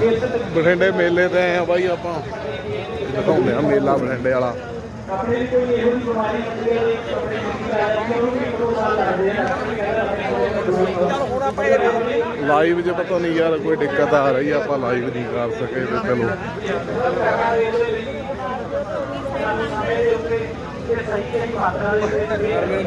ਬਠਿੰਡੇ ਮੇਲੇ ਤੇ ਆਏ ਆ ਬਾਈ ਆਪਾਂ। ਦਿਖਾਉਂਦੇ ਆ ਮੇਲਾ ਬਠਿੰਡੇ ਵਾਲਾ। ਆਪਣੇ ਲਈ ਕੋਈ ਇਹੋ ਜਿਹੀ ਬਿਮਾਰੀ ਹੁੰਦੀ ਹੈ ਆਪਣੇ ਲਾਈਵ ਜੇ ਪਤਾ ਨਹੀਂ ਯਾਰ, ਕੋਈ ਦਿੱਕਤ ਆ ਰਹੀ ਆਪਾਂ ਲਾਈਵ ਨਹੀਂ ਕਰ ਸਕੇ ਤੇ ਚਲੋ।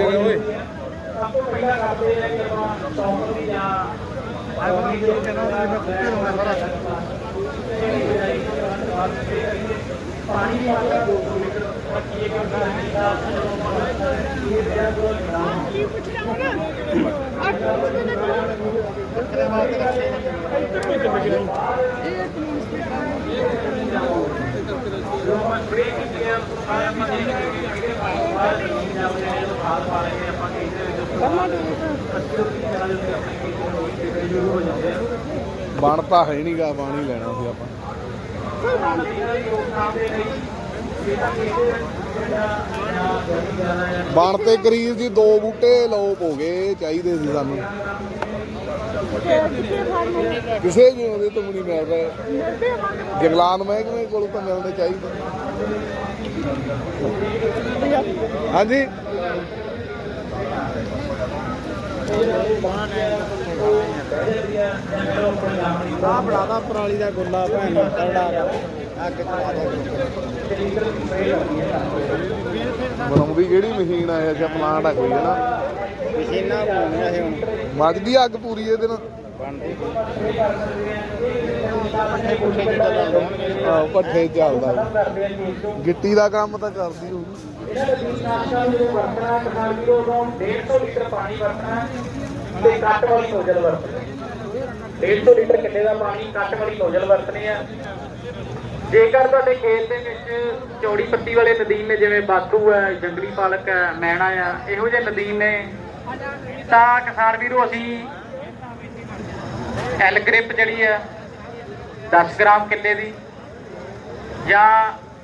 ਸਭ ਤੋਂ ਪਹਿਲਾਂ ਕਰਦੇ ਆ ਕਿ ਆਪਾਂ ਸੌਂਪ ਦੀ ਜਾਂ ਪਾਣੀ ਦੀ ਮਾਤਰਾ 200 ਲੀਟਰ ਬਾਕੀ ਇਹ ਕਿਉਂਕਿ ਇਹ ਜਿਹੜਾ ਦੋ ਕੀ ਪੁੱਛਣਾ ਹੁਣ ਅੱਠ ਵਜੇ ਦੇ ਜੋ ਆਪਾਂ ਸਪਰੇ ਕੀਤੀ ਹੈ ਆਪਾਂ ਆਪਾਂ ਦੇਖ ਰਹੇ ਹਾਂ ਕਿ ਜਿਹੜੇ ਪਾਣੀ ਬਾਹਰ ਜ਼ਮੀਨ ਜਾ ਰਹੇ ਨੇ ਜਦੋਂ ਖਾਦ ਪਾ ਰਹੇ ਨੇ ਆਪਾਂ ਖੇਤ ਦੇ ਵਿੱਚ ਅੱਛੀ ਰੋਟੀ ਤਰ੍ਹਾਂ ਦੇ ਉੱਤੇ ਆਪਣੇ ਖੇਤ ਨੂੰ ਰੋਈ ਤੇ ਸ਼ੁਰੂ ਹੋ ਜਾਂਦੇ ਹੈ ਨਹੀਂਗਾ ਪਾਣੀ ਲੈਣਾ ਸੀ ਆਪਾਂ। ਬਣ ਤੇ ਕਰੀਬ ਜੀ ਦੋ ਬੂਟੇ ਲੋਪ ਹੋ ਗਏ, ਚਾਹੀਦੇ ਸੀ ਸਾਨੂੰ। ਕਿਸੇ ਵੀ ਉਹਦੇ ਤੋਂ ਵੀ ਨਹੀਂ ਮਿਲ ਰਹੇ। ਜੰਗਲਾਤ ਮਹਿਕਮੇ ਕੋਲ ਤਾਂ ਮਿਲਣੇ ਚਾਹੀਦੇ। ਹਾਂਜੀ। ਆ ਬਣਾਦਾ ਪਰਾਲੀ ਦਾ ਗੁੱਲਾ ਭੈਣ ਕਰੜਾ ਅੱਗ ਚਲਾ ਦੋ। ਬਣਾਉਂਦੀ ਕਿਹੜੀ ਮਸ਼ੀਨ ਆ ਇਹ? ਅੱਛਾ ਪਲਾਂਟ ਆ ਕੋਈ ਹੈ ਨਾ ਮਸ਼ੀਨਾਂ ਬਣਾਉਣੀਆਂ ਸੀ ਹੁਣ। ਮੱਚ ਗਈ ਅੱਗ ਪੂਰੀ ਇਹਦੇ ਨਾਲ? ਬਣਦੀ। ਪੱਠੇ ਪੱਠੇ ਚੱਲਦਾ ਗਿੱਟੀ ਦਾ ਕੰਮ ਤਾਂ ਕਰਦੀ ਹੋਊਗੀ ਇਹਨਾਂ ਕੀਟਨਾਸ਼ਕਾਂ ਨੂੰ ਵਰਤਣਾ ਕਿਸਾਨ ਉਦੋਂ 150 ਲੀਟਰ ਪਾਣੀ ਵਰਤਣਾ ਤੇ ਕੱਟ ਵਾਲੀ ਨੋਜ਼ਲ ਵਰਤਣੀ 150 ਲੀਟਰ ਕਿੱਲੇ ਦਾ ਪਾਣੀ ਕੱਟ ਵਾਲੀ ਨੋਜ਼ਲ ਵਰਤਣੀ ਆ ਜੇਕਰ ਤੁਹਾਡੇ ਖੇਤ ਦੇ ਵਿੱਚ ਚੌੜੀ ਪੱਤੀ ਵਾਲੇ ਨਦੀਨ ਨੇ, ਜਿਵੇਂ ਬਾਥੂ ਹੈ, ਜੰਗਲੀ ਪਾਲਕ ਹੈ, ਮੈਣਾ ਆ, ਇਹੋ ਜਿਹੇ ਨਦੀਨ ਨੇ, ਤਾਂ ਕਿਸਾਨ ਵੀਰੋ, ਅਸੀਂ ਐਲ ਗ੍ਰਿਪ ਜਿਹੜੀ ਆ 10 ਗ੍ਰਾਮ ਕਿੱਲੇ ਦੀ ਜਾਂ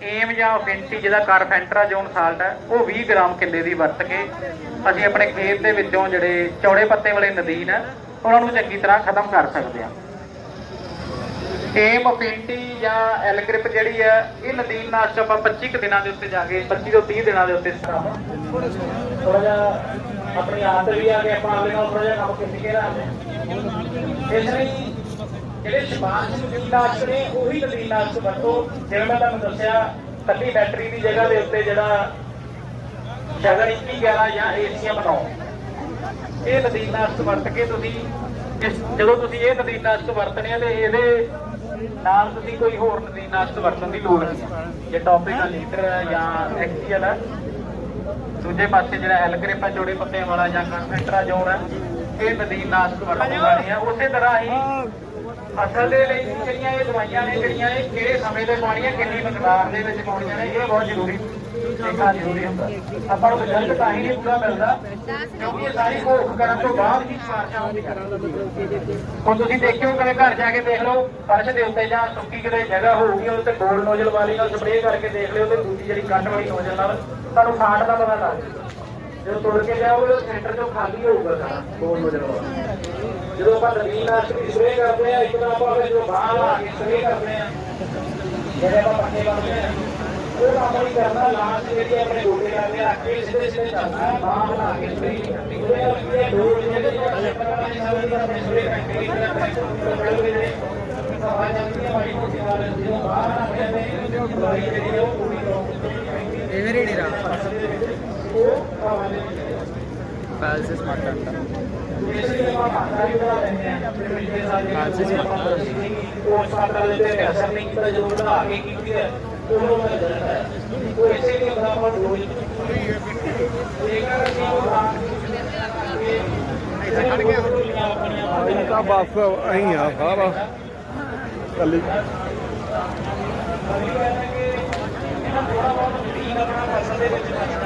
ਏਮ ਜਾਂ ਫਿੰਟੀ ਜਿਹਦਾ ਕਾਰਪੈਂਟਰਾ ਜੋਨ ਸਾਲਟ ਹੈ, ਉਹ 20 ਗ੍ਰਾਮ ਕਿੱਲੇ ਦੀ ਵਰਤ ਕੇ ਅਸੀਂ ਆਪਣੇ ਖੇਤ ਦੇ ਵਿੱਚੋਂ ਜਿਹੜੇ ਚੌੜੇ ਪੱਤੇ ਵਾਲੇ ਨਦੀਨ ਹੈ, ਉਹਨਾਂ ਨੂੰ ਚੰਗੀ ਤਰ੍ਹਾਂ ਖਤਮ ਕਰ ਸਕਦੇ ਹਾਂ। ਏਮ ਫਿੰਟੀ ਜਾਂ ਐਲਗ੍ਰਿਪ ਜਿਹੜੀ ਹੈ, ਇਹ ਨਦੀਨ ਨਾਸ਼ਕ ਆਪਾਂ 25 ਕੁ ਦਿਨਾਂ ਦੇ ਉੱਤੇ ਜਾ ਕੇ 25 ਤੋਂ 30 ਦਿਨਾਂ ਦੇ ਉੱਤੇ ਥੋੜਾ ਜਿਹਾ ਆਪਣੀ ਆਦਤ ਵੀ ਆ ਕੇ ਆਪਾਂ ਆਪਣੇ ਨਾਲ ਥੋੜਾ ਜਿਹਾ ਕੰਮ ਕਿੱਥੇ ਕੇ ਰੱਖਦੇ ਇਸ ਲਈ ਜਿਹੜੇ ਸਮਾਜ ਨਦੀਨਾਸ਼ਕ ਨੇ ਉਹੀ ਨਦੀਨਾਸ਼ਕ ਵਰਤੋ। ਜਿਵੇਂ ਮੈਂ ਤੁਹਾਨੂੰ ਦੱਸਿਆ ਕੱਲੀ ਬੈਟਰੀ ਦੀ ਜਗ੍ਹਾ ਦੇ ਉੱਤੇ ਜਿਹੜਾ ਸ਼ਗਨ 21 11 ਜਾਂ ਏਸੀਆ ਬਣਾਓ। ਇਹ ਨਦੀਨਾਸ਼ਕ ਵਰਤ ਕੇ ਤੁਸੀਂ ਜਦੋਂ ਤੁਸੀਂ ਇਹ ਨਦੀਨਾਸ਼ਕ ਵਰਤਣੇ ਆ ਤੇ ਇਹਦੇ ਨਾਲ ਤੁਸੀਂ ਕੋਈ ਹੋਰ ਨਦੀਨਾਸ਼ਕ ਵਰਤਣ ਦੀ ਲੋੜ ਨਹੀਂ ਜੇ ਟੌਪਿਕ ਲੀਟਰ ਹੈ ਜਾਂ ਐਕਸੀਅਲ ਹੈ ਦੂਜੇ ਪਾਸੇ ਜਿਹੜਾ ਐਲਗ੍ਰਿਪ ਹੈ ਜੋੜੇ ਪੱਤਿਆਂ ਵਾਲਾ ਜਾਂ ਕਨਸੈਂਟਰਾ ਜੋਨ ਹੈ ਇਹ ਨਦੀਨਾਸ਼ਕ ਵਰਤਣ ਵਾਲੀ ਹੈ। ਉਸੇ ਤਰ੍ਹਾਂ ਹੀ ਅਸਲ ਦੇ ਲਈ ਜਿਹੜੀਆਂ ਇਹ ਦਵਾਈਆਂ ਨੇ, ਜਿਹੜੀਆਂ ਇਹ ਕਿਹੜੇ ਸਮੇਂ ਤੇ ਪਾਉਣੀਆਂ, ਕਿੰਨੀ ਮਿਕਦਾਰ ਦੇ ਵਿੱਚ ਪਾਉਣੀਆਂ ਨੇ, ਇਹ ਬਹੁਤ ਜ਼ਰੂਰੀ ਦੇਖਣਾ ਜ਼ਰੂਰੀ ਹੁੰਦਾ। ਆਪਾਂ ਨੂੰ ਰਿਜ਼ਲਟ ਤਾਂ ਹੀ ਨਹੀਂ ਪੂਰਾ ਮਿਲਦਾ, ਕਿਉਂਕਿ ਇਹ ਸਾਰੀ ਘੋਖ ਕਰਨ ਤੋਂ ਬਾਅਦ ਹੀ ਸਿਫਾਰਸ਼ਾਂ ਹੁੰਦੀਆਂ ਹੁਣ ਤੁਸੀਂ ਦੇਖਿਓ, ਕਦੇ ਘਰ ਜਾ ਕੇ ਦੇਖ ਲਓ, ਫਰਸ਼ ਦੇ ਉੱਤੇ ਜਾਂ ਸੁੱਕੀ ਕਿਤੇ ਜਗ੍ਹਾ ਹੋਊਗੀ, ਉਹਦੇ ਤੇ ਗੋਲ ਨੋਜ਼ਲ ਵਾਲੀ ਨਾਲ ਸਪਰੇਅ ਕਰਕੇ ਦੇਖ ਲਿਓ ਤੇ ਦੂਜੀ ਜਿਹੜੀ ਕੱਟ ਵਾਲੀ ਨੋਜ਼ਲ ਨਾਲ, ਤੁਹਾਨੂੰ ਫਾਟ ਦਾ ਪਤਾ ਲੱਗ ਜਾਊਗਾ ਜਦੋਂ ਤੁਰ ਕੇ ਜਾਓਗੇ ਤਾਂ ਸੈਂਟਰ ਤੋਂ ਖਾਲੀ ਹੋਊਗਾ ਸਾਰਾ ਗੋਲ ਨੋਜ਼ਲ ਵਾਲਾ ਜਦੋਂ ਆਪਾਂ ਨਦੀਨ ਨਾਸ਼ਕ ਦੀ ਸਪਰੇਅ ਕਰਦੇ ਆ ਇੱਕ ਤਾਂ ਆਪਾਂ ਫਿਰ ਜਦੋਂ ਬਾਹਰ ਆ ਕੇ ਸਪਰੇਅ ਕਰਦੇ ਆ ਜਿਹੜੇ ਆਪਾਂ ਪੱਕੇ ਲਾਉਂਦੇ ਆ ਉਹ ਕੰਮ ਨਹੀਂ ਕਰਨਾ ਲਾਸਟ ਜਿਹੜੀ ਆਪਣੇ ਗੋਡੇ ਕਰਦੇ ਆ ਅੱਗੇ ਸਿੱਧੇ ਸਿੱਧੇ ਚੱਲਣਾ ਬਾਹਰ ਬਣਾ ਕੇ ਸਪਰੇਅ ਕਰਨੀ। ਉਹਦੇ ਨਾਲ ਇਹ ਦੋ ਜਿਹੜੇ ਆਪਣੇ ਪਤਾ ਨਹੀਂ ਸਾਰੇ ਦਾ ਆਪਣੇ ਸਪਰੇਅ ਕਰਕੇ ਜਿਹੜਾ ਟਰੈਕਟਰ ਜਿਹੜੇ ਹਵਾ ਜਾਂਦੀ ਹੈ ਵਾਈ ਮੋਟੀ ਨਾਲ ਜਦੋਂ ਬਾਹਰ ਆ ਕੇ ਜਿਹੜੀ ਹੈ ਉਹ ਪੂਰੀ ਕਰੋ ਇਹ ਉਹ ਦੇ ਆਪਾਂ ਵੀ ਬਣਾ ਲੈਂਦੇ ਆ ਪੈਲਸਿਸ ਮਾਟਾ ਪੈਲਸਿਸ ਮਾਟਾ ਉਸ ਮਾਟਾ ਦੇ ਤੇ ਅਸਰ ਨਹੀਂ ਕੀਤਾ ਜਦੋਂ ਵਧਾ ਕੇ ਕੀਤੀ ਹੈ ਉਦੋਂ ਮੈਂ ਜਾਂਦਾ ਹੈ ਉਹ ਇਸੇ ਲਈ ਉਹਦਾ ਪਰ ਰੋਜ਼ ਜੇਕਰ ਅਸੀਂ ਉਹ ਇੱਥੇ ਖੜ ਕੇ ਹੁਣ ਤਾਂ ਬਸ ਅਹੀਂ ਆ ਸਾਰਾ ਕੱਲੀ ਥੋੜਾ ਬਹੁਤ ਆਪਣਾ ਫਸਲ ਦੇ ਵਿੱਚ ਬਚਣਾ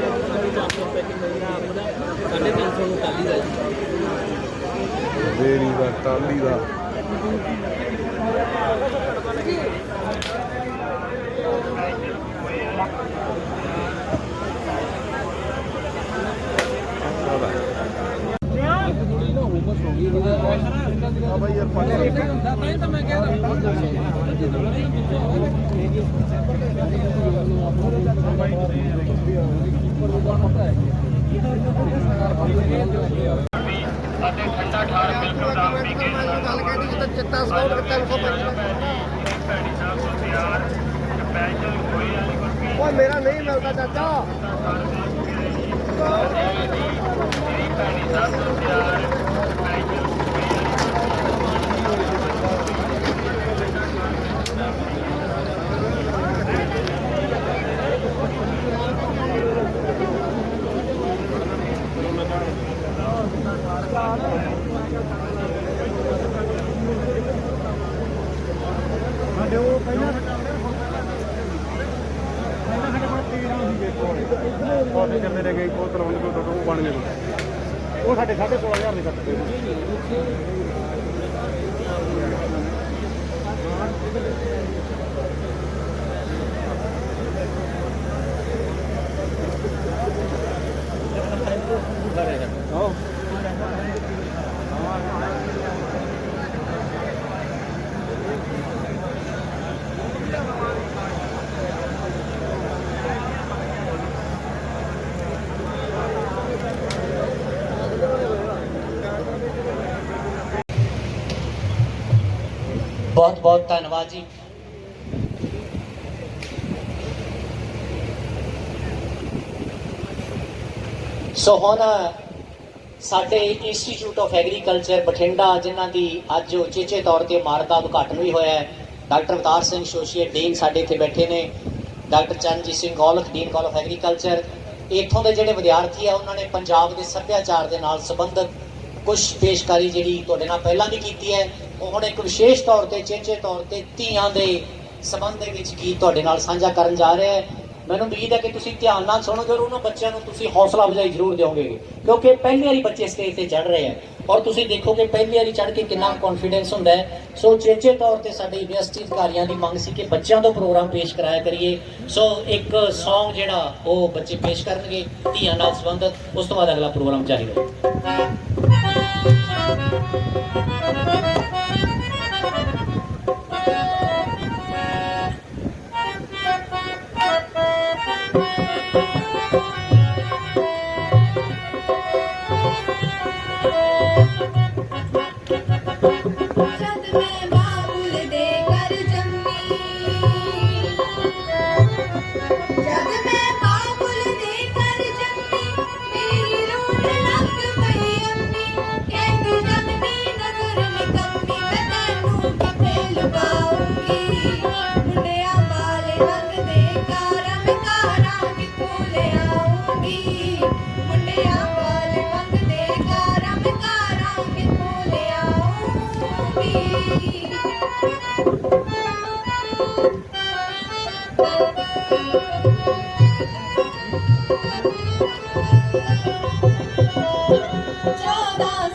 Gracias. ਦੇਰੀ ਦਾ ਟਾਲੀ ਦਾ ਚਿੱਟਾ ਸਕਾਊਟ ਕਿੱਥੇ ਲਿਖੋ ਓਏ ਮੇਰਾ ਨਹੀਂ ਮਿਲਦਾ ਚਾਚਾ ਤੁਹਾਡੇ ਕਿੰਨੇ ਦੇ ਗਈ ਬੋਤਲ ਹੁਣ ਕੋਈ ਉਹ ਬਣ ਗਏ ਉਹ ਸਾਡੇ 16500 ਦੇ ਕੱਟਦੇ ਬਹੁਤ ਬਹੁਤ ਧੰਨਵਾਦ ਜੀ। ਸੋ ਹੁਣ ਸਾਡੇ ਇੰਸਟੀਚਿਊਟ ਆਫ ਐਗਰੀਕਲਚਰ ਬਠਿੰਡਾ, ਜਿਨ੍ਹਾਂ ਦੀ ਅੱਜ ਉਚੇਚੇ ਤੌਰ ਤੇ ਇਮਾਰਤ ਦਾ ਉਦਘਾਟਨ ਵੀ ਹੋਇਆ ਹੈ, doctor Avtar Singh associate dean ਸਾਡੇ ਇੱਥੇ ਬੈਠੇ ਨੇ, doctor Charanjit Singh Gaulakh, dean college of agriculture. ਇੱਥੋਂ ਦੇ ਜਿਹੜੇ ਵਿਦਿਆਰਥੀ ਆ, ਉਹਨਾਂ ਨੇ ਪੰਜਾਬ ਦੇ ਸੱਭਿਆਚਾਰ ਦੇ ਨਾਲ ਸੰਬੰਧਿਤ ਕੁਝ ਪੇਸ਼ਕਾਰੀ ਜਿਹੜੀ ਤੁਹਾਡੇ ਨਾਲ ਪਹਿਲਾਂ ਵੀ ਕੀਤੀ ਹੈ ਉਹ ਹੁਣ ਇੱਕ ਵਿਸ਼ੇਸ਼ ਤੌਰ ਤੇ, ਚੇਚੇ ਤੌਰ ਤੇ ਧੀਆਂ ਦੇ ਸੰਬੰਧ ਦੇ ਵਿੱਚ ਗੀਤ ਤੁਹਾਡੇ ਨਾਲ ਸਾਂਝਾ ਕਰਨ ਜਾ ਰਿਹਾ ਹੈ। ਮੈਨੂੰ ਉਮੀਦ ਹੈ ਕਿ ਤੁਸੀਂ ਧਿਆਨ ਨਾਲ ਸੁਣੋਗੇ ਔਰ ਉਹਨਾਂ ਬੱਚਿਆਂ ਨੂੰ ਤੁਸੀਂ ਹੌਸਲਾ ਅਫਜ਼ਾਈ ਜ਼ਰੂਰ ਦਿਓਗੇ, ਕਿਉਂਕਿ ਪਹਿਲੀ ਵਾਰੀ ਬੱਚੇ ਸਟੇਜ ਤੇ ਚੜ ਰਹੇ ਆ ਔਰ ਤੁਸੀਂ ਦੇਖੋਗੇ ਪਹਿਲੀ ਵਾਰੀ ਚੜ ਕੇ ਕਿੰਨਾ ਕੌਨਫੀਡੈਂਸ ਹੁੰਦਾ ਹੈ। ਸੋ ਚੇਚੇ ਤੌਰ ਤੇ ਸਾਡੇ ਯੂਨੀਵਰਸਿਟੀ ਅਧਿਕਾਰੀਆਂ ਦੀ ਮੰਗ ਸੀ ਕਿ ਬੱਚਿਆਂ ਤੋਂ ਪ੍ਰੋਗਰਾਮ ਪੇਸ਼ ਕਰਾਇਆ ਕਰੀਏ। ਸੋ ਇੱਕ Song ਜਿਹੜਾ, ਉਹ ਬੱਚੇ ਪੇਸ਼ ਕਰਨਗੇ, ਧੀਆਂ ਨਾਲ ਸੰਬੰਧਿਤ। ਉਸ ਤੋਂ ਬਾਅਦ ਅਗਲਾ ਪ੍ਰੋਗਰਾਮ ਚਾਹੀਦਾ ਜਦ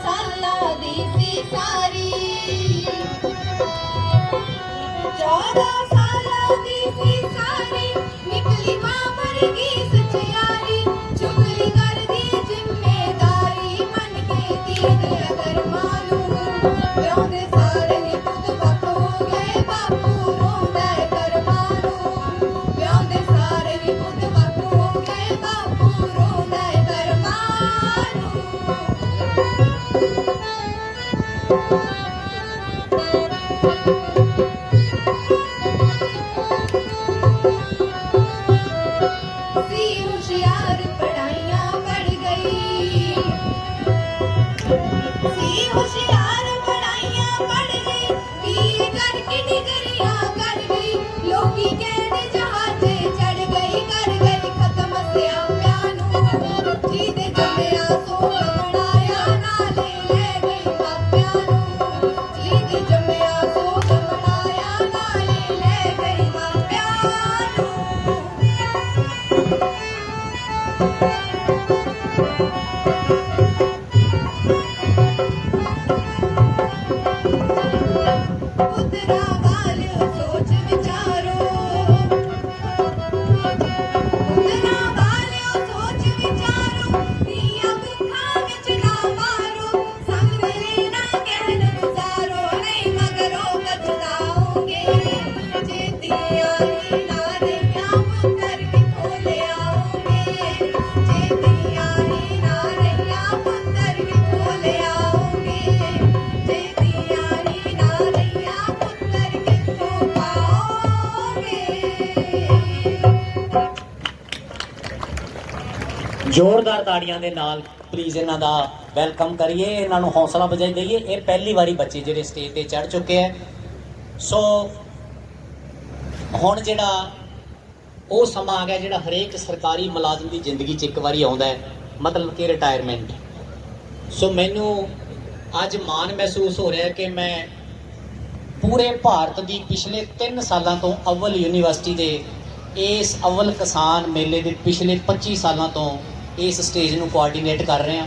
ਸਾਲਾਂ ਦੀ ਸੀ ਸਾਰੀ। ਚੌਦਾਂ ਸਾਲਾਂ ਦੀ ਸਾਰੀ। ਨਿਕਲੀ ਮਾਂ ਵਰਗੀ ਸਚਿਆਰੀ ਕਰਕੇ ਡਿਗਰੀਆਂ ਕਰ ਗਈ ਲੋਕੀ ਕਹਿੰਦੇ ਜ਼ੋਰਦਾਰ ਤਾੜੀਆਂ ਦੇ ਨਾਲ ਪਲੀਜ਼ ਇਹਨਾਂ ਦਾ ਵੈਲਕਮ ਕਰੀਏ, ਇਹਨਾਂ ਨੂੰ ਹੌਸਲਾ ਵਜਾਈ ਦਈਏ। ਇਹ ਪਹਿਲੀ ਵਾਰੀ ਬੱਚੇ ਜਿਹੜੇ ਸਟੇਜ ਤੇ ਚੜ ਚੁੱਕੇ ਹੈ। ਸੋ ਹੁਣ ਜਿਹੜਾ ਉਹ ਸਮਾਂ ਆ ਗਿਆ ਜਿਹੜਾ ਹਰੇਕ ਸਰਕਾਰੀ ਮੁਲਾਜ਼ਮ ਦੀ ਜ਼ਿੰਦਗੀ 'ਚ ਇੱਕ ਵਾਰੀ ਆਉਂਦਾ ਹੈ, ਮਤਲਬ ਕਿ ਰਿਟਾਇਰਮੈਂਟ ਸੋ ਮੈਨੂੰ ਅੱਜ ਮਾਣ ਮਹਿਸੂਸ ਹੋ ਰਿਹਾ ਕਿ ਮੈਂ ਪੂਰੇ ਭਾਰਤ ਦੀ ਪਿਛਲੇ 3 ਸਾਲਾਂ ਤੋਂ ਅਵਲ ਯੂਨੀਵਰਸਿਟੀ ਦੇ ਇਸ ਅਵਲ ਕਿਸਾਨ ਮੇਲੇ ਦੇ ਪਿਛਲੇ 25 ਸਾਲਾਂ ਤੋਂ ਇਸ ਸਟੇਜ ਨੂੰ ਕੋਆਰਡੀਨੇਟ ਕਰ ਰਹੇ ਹਾਂ।